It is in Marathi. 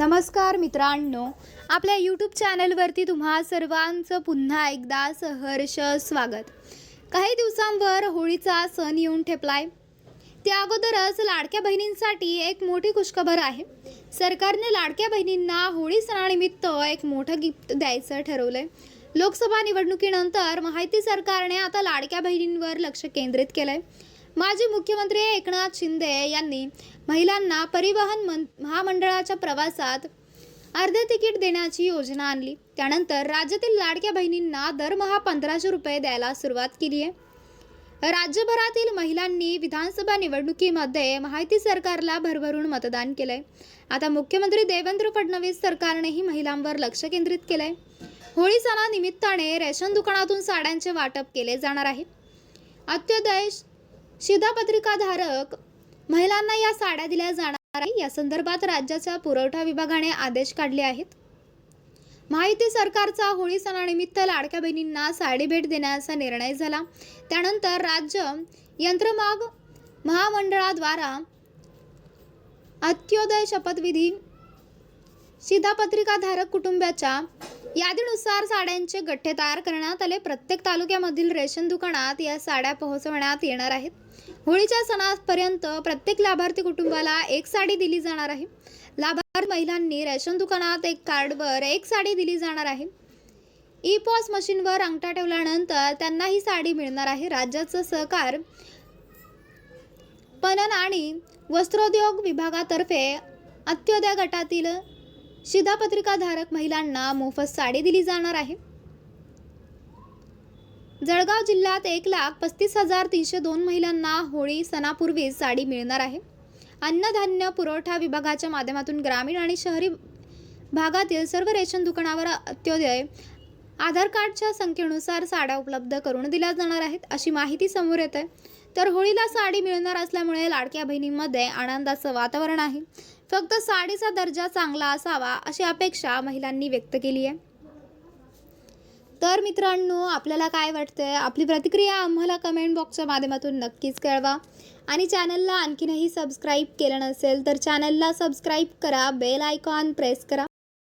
नमस्कार मित्रांनो आपल्या यूट्यूब चॅनलवरती तुम्हा सर्वांचं पुन्हा एकदा सहर्ष स्वागत. काही दिवसांवर होळीचा सण येऊन ठेपलाय. त्या अगोदरच लाडक्या बहिणींसाठी एक मोठी खुशखबर आहे. सरकारने लाडक्या बहिणींना होळी सणानिमित्त एक मोठं गिफ्ट द्यायचं ठरवलंय. लोकसभा निवडणुकीनंतर माहिती सरकारने आता लाडक्या बहिणींवर लक्ष केंद्रित केलंय. माजी मुख्यमंत्री एकनाथ शिंदे यांनी महिलांना परिवहन मं महामंडळाच्या प्रवासात अर्धे तिकीट देण्याची योजना आणली. त्यानंतर राज्यातील लाडक्या बहिणींना दरमहा पंधराशे रुपये द्यायला सुरुवात केली आहे. राज्यभरातील महिलांनी विधानसभा निवडणुकीमध्ये माहिती सरकारला भरभरून मतदान केलंय. आता मुख्यमंत्री देवेंद्र फडणवीस सरकारनेही महिलांवर लक्ष केंद्रित केलंय. होळी सणानिमित्ताने रेशन दुकानातून साड्यांचे वाटप केले जाणार आहे. अत्योदय शिधापत्रिकाधारक महिलांना या साड्या दिल्या जाणार आहे या संदर्भात राज्याच्या पुरवठा विभागाने आदेश काढले आहेत. माहिती सरकारचा होळी सणानिमित्त लाडक्या बहिणींना साडी भेट देण्याचा निर्णय झाला. त्यानंतर राज्य यंत्रमाग महामंडळाद्वारा अंत्योदय शपथविधी शिधापत्रिकाधारक कुटुंबाच्या यादीनुसार साड्यांचे गठ्ठे तयार करण्यात आले. प्रत्येक तालुक्यामधील रेशन दुकानात या साड्या पोहोचवण्यात येणार आहेत. होळीच्या सणापर्यंत प्रत्येक लाभार्थी कुटुंबाला एक साडी दिली जाणार आहे. लाभार्थी महिलांनी रेशन दुकानात एक कार्डवर एक साडी दिली जाणार आहे. ई पॉस मशीनवर अंगठा ठेवल्यानंतर त्यांना ही साडी मिळणार आहे. राज्याचं सहकार पणन आणि वस्त्रोद्योग विभागातर्फे अंत्योदय गटातील शिधापत्रिकाधारक महिलांना मोफत साडी दिली जाणार आहे. जळगाव जिल्ह्यात एक लाख पस्तीस हजार तीनशे दोन महिलांना होळी सणापूर्वी साडी मिळणार आहे. अन्नधान्य पुरवठा विभागाच्या माध्यमातून ग्रामीण आणि शहरी भागातील सर्व रेशन दुकानावर अत्योदय आधार कार्डच्या संख्येनुसार साड्या उपलब्ध करून दिल्या जाणार आहेत अशी माहिती समोर येते तर होळीला साडी मिळणार असल्यामुळे लाडक्या बहिणींमध्ये आनंदाचं वातावरण आहे. फक्त साडीचा दर्जा चांगला असावा अशी अपेक्षा महिलांनी व्यक्त केली आहे. तर मित्रांनो आपल्याला काय वाटतंय? आपली प्रतिक्रिया आम्हाला कमेंट बॉक्सच्या माध्यमातून नक्कीच कळवा. आणि चॅनलला आणखीनही सबस्क्राईब केलं नसेल तर चॅनलला सबस्क्राईब करा बेल आयकॉन प्रेस करा.